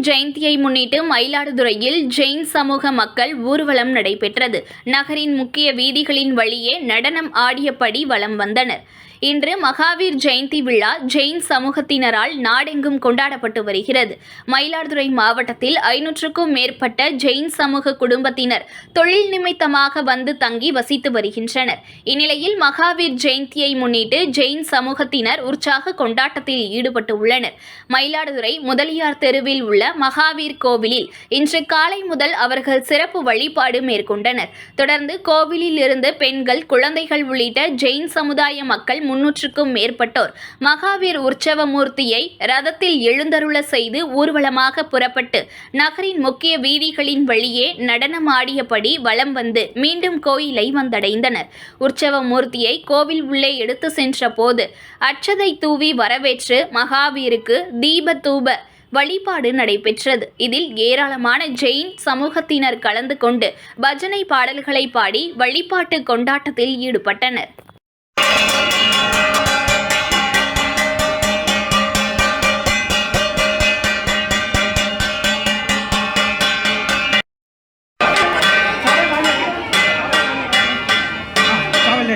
ஜெயந்தியை முன்னிட்டு மயிலாடுதுறையில் ஜெயின் சமூக மக்கள் ஊர்வலம் நடைபெற்றது. நகரின் முக்கிய வீதிகளின் வழியே நடனம் ஆடியபடி வலம் வந்தனர். இன்று மகாவீர் ஜெயந்தி விழா ஜெயின் சமூகத்தினரால் நாடெங்கும் கொண்டாடப்பட்டு வருகிறது. மயிலாடுதுறை மாவட்டத்தில் ஐநூற்றுக்கும் மேற்பட்ட ஜெயின் சமூக குடும்பத்தினர் தொழில் நிமித்தமாக வந்து தங்கி வசித்து வருகின்றனர். இந்நிலையில் மகாவீர் ஜெயந்தியை முன்னிட்டு ஜெயின் சமூகத்தினர் உற்சாக கொண்டாட்டத்தில் ஈடுபட்டு உள்ளனர். மயிலாடுதுறை முதலியார் தெருவில் உள்ள மகாவீர் கோவிலில் இன்று காலை முதல் அவர்கள் சிறப்பு வழிபாடு மேற்கொண்டனர். தொடர்ந்து கோவிலில் இருந்து பெண்கள் குழந்தைகள் உள்ளிட்ட ஜெயின் சமுதாய மக்கள் முன்னூற்றுக்கும் மேற்பட்டோர் மகாவீர் உற்சவ மூர்த்தியை ரதத்தில் எழுந்தருள செய்து ஊர்வலமாக புறப்பட்டு நகரின் முக்கிய வீதிகளின் வழியே நடனமாடியபடி வலம் வந்து மீண்டும் கோயிலை வந்தடைந்தனர். உற்சவமூர்த்தியை கோவில் உள்ளே எடுத்து சென்ற போது அச்சதை தூவி வரவேற்று மகாவீருக்கு தீப தூப வழிபாடு நடைபெற்றது. இதில் ஏராளமான ஜெயின் சமூகத்தினர் கலந்து கொண்டு பஜனை பாடல்களை பாடி வழிபாட்டு கொண்டாட்டத்தில் ஈடுபட்டனர். चावल ले